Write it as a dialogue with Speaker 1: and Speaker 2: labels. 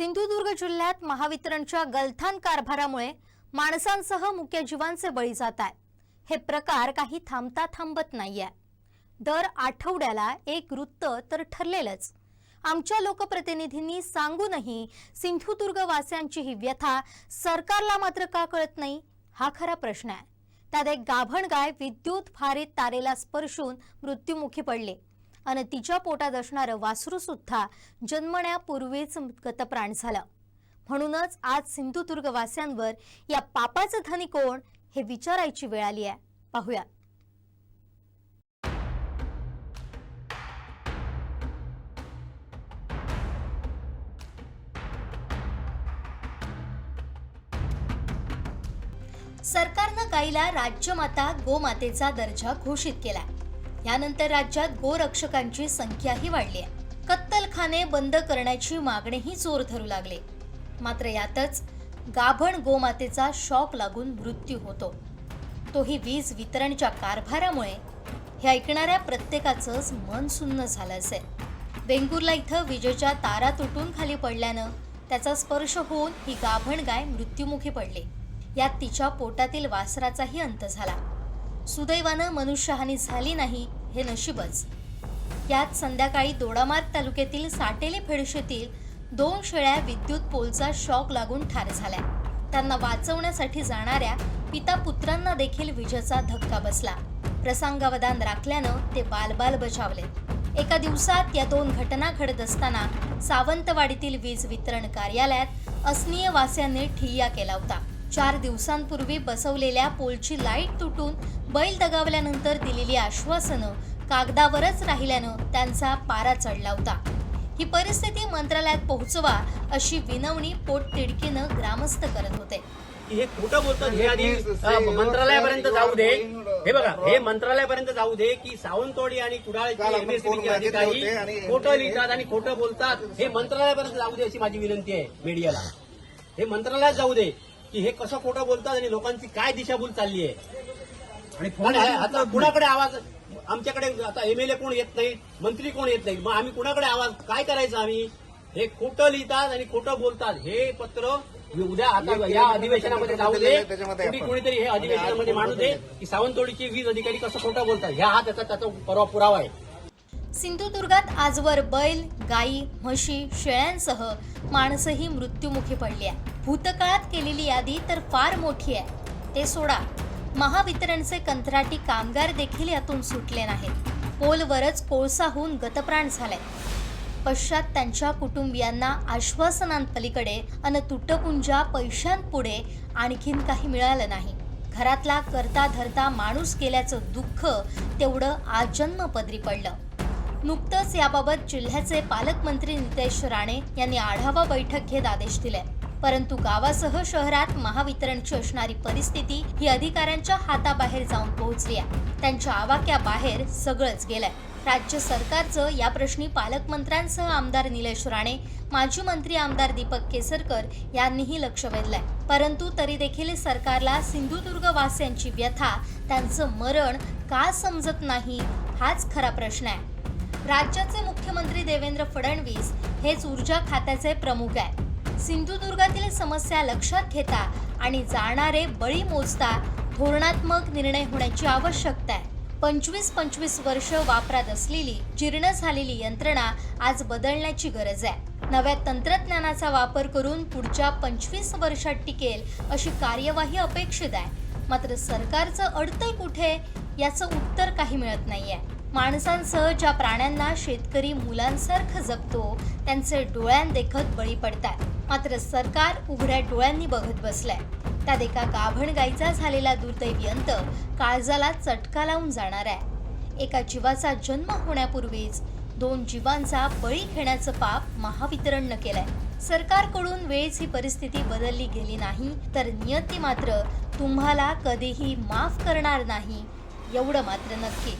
Speaker 1: सिंधुदुर्ग जिल्ह्यात महावितरणच्या गलथान कारभारामुळे माणसांसह मुख्य जीवांचे बळी जात आहे. हे प्रकार काही थांबता थांबत नाहीये. दर आठवड्याला एक वृत्त तर ठरलेलंच. आमच्या लोकप्रतिनिधींनी सांगूनही सिंधुदुर्ग वासियांची ही व्यथा सरकारला मात्र का कळत नाही? हा खरा प्रश्न आहे. त्यात एक गाभण गाय विद्युत भारित तारेला स्पर्शून मृत्युमुखी पडले. आणि तिच्या पोटात असणारं वासरू सुद्धा जन्मण्यापूर्वीच गतप्राण झालं. म्हणूनच आज सिंधुदुर्ग वासियांवर या पापाचं धनी कोण हे विचारायची वेळ आली आहे. पाहूया. सरकारनं गाईला राज्यमाता गोमातेचा दर्जा घोषित केलाय. यानंतर राज्यात गोरक्षकांची संख्याही वाढली आहे. कत्तलखाने बंद करण्याची मागणीही जोर धरू लागले. मात्र यातच गाभण गोमातेचा शॉक लागून मृत्यू होतो. तोही वीज वितरणच्या कारभारामुळे. हे ऐकणाऱ्या प्रत्येकाचंच मन सुन्न झालं असेल. वेंगुर्ला इथं विजेच्या तारा तुटून खाली पडल्यानं त्याचा स्पर्श होऊन ही गाभण गाय मृत्युमुखी पडली. यात तिच्या पोटातील वासराचाही अंत झाला. सुदैवानं मनुष्यहानी झाली नाही हे नशीबच. यात संध्याकाळी दोडामार्ग तालुक्यातील साटेली फेडशेतील दोन शेळ्या विद्युत पोलचा शॉक लागून ठार झाल्या. त्यांना वाचवण्यासाठी जाणाऱ्या पिता पुत्रांना देखील विजेचा धक्का बसला. प्रसंगावधान राखल्यानं ते बालबाल बचावले एका दिवसात या दोन घटना घडत असताना सावंतवाडीतील वीज वितरण कार्यालयात असनीय वास्यांनी ठिय्या केला होता. चार दिवसांपूर्वी बसवलेल्या पोलची लाइट तुटून बैल दगावल्यानंतर दिलेली आश्वासनं कागदावरच राहिल्यानं त्यांचा पारा चढला होता. ही परिस्थिती मंत्रालयात पोहोचवा अशी विनवणी पोटतिडकीनं ग्रामस्थ करत होते.
Speaker 2: हे खोटं बोलतात हे आधी मंत्रालयापर्यंत जाऊ दे. हे बघा हे मंत्रालयापर्यंत जाऊ दे की सावंतवाडी आणि कुडाळचे अधिकारी
Speaker 3: होते आणि-
Speaker 2: खोटं लिहितात आणि खोटं बोलतात. हे मंत्रालयापर्यंत जाऊ दे अशी माझी विनंती आहे मीडियाला. हे मंत्रालयात जाऊ दे. की हे कसं खोटं बोलतात आणि लोकांची काय दिशाभूल चालली आहे? आणि आता कुणाकडे आवाज? आमच्याकडे आता एमएलए कोण येत नाही मंत्री कोण येत नाही. मग आम्ही कुणाकडे आवाज? काय करायचं आम्ही? हे खोटं लिहितात आणि खोटं बोलतात. हे पत्र उद्या आता या अधिवेशनामध्ये जाऊ दे कोणीतरी हे अधिवेशनामध्ये मांडू दे की सावंतवाडीचे वीज अधिकारी कसं खोटं बोलतात. ह्या हा त्याचा त्याचा परवा पुरावा आहे.
Speaker 1: सिंधुदुर्गात आजवर बैल गाई म्हशी शेळ्यांसह माणसंही मृत्युमुखी पडली आहे भूतकाळात केलेली यादी तर फार मोठी आहे. ते सोडा. महावितरणचे कंत्राटी कामगार देखील यातून सुटले नाहीत. पोलवरच कोळसा होऊन गतप्राण झालाय. पश्चात त्यांच्या कुटुंबियांना आश्वासनांपलीकडे अन तुटपुंजा पैशांपुढे आणखीन काही मिळालं नाही. घरातला करता धरता माणूस गेल्याचं दुःख तेवढं आजन्म पदरी पडलं. नुकतंच याबाबत जिल्ह्याचे पालकमंत्री नितेश राणे यांनी आढावा बैठक घेत आदेश दिले. परंतु गावासह शहरात महावितरणची असणारी परिस्थिती ही अधिकाऱ्यांच्या हाताबाहेर जाऊन पोहोचली आहे. त्यांच्या आवाक्याबाहेर सगळंच गेलंय. राज्य सरकारचं या प्रश्नी पालकमंत्र्यांसह आमदार निलेश राणे माजी मंत्री आमदार दीपक केसरकर यांनीही लक्ष वेधलंय. परंतु तरी देखील सरकारला सिंधुदुर्ग वासियांची व्यथा त्यांचं मरण का समजत नाही हाच खरा प्रश्न आहे. राज्याचे मुख्यमंत्री देवेंद्र फडणवीस हेच ऊर्जा खात्याचे प्रमुख आहे सिंधुदुर्गातील समस्या लक्षात घेता आणि जाणारे बळी मोजता धोरणात्मक निर्णय होण्याची आवश्यकता आहे. पंचवीस पंचवीस वर्ष वापरात असलेली जीर्ण झालेली यंत्रणा आज बदलण्याची गरज आहे. नव्या तंत्रज्ञानाचा वापर करून पुढच्या पंचवीस वर्षात टिकेल अशी कार्यवाही अपेक्षित आहे. मात्र सरकारचं अडतंय कुठे याचं उत्तर काही मिळत नाही आहे माणसांसह ज्या प्राण्यांना शेतकरी मुलांसारखं जगतो त्यांचे डोळ्यांदेखत बळी पडतात मात्र सरकार उघड्या डोळ्यांनी बघत बसलंय. त्यात एका गाभण गाईचा झालेला दुर्दैवी अंत काळजाला चटका लावून जाणार आहे. एका जीवाचा जन्म होण्यापूर्वीच दोन जीवांचा बळी घेण्याचं पाप महावितरणनं केलंय. सरकारकडून वेळेस ही परिस्थिती बदलली गेली नाही तर नियती मात्र तुम्हाला कधीही माफ करणार नाही एवढं मात्र नक्की.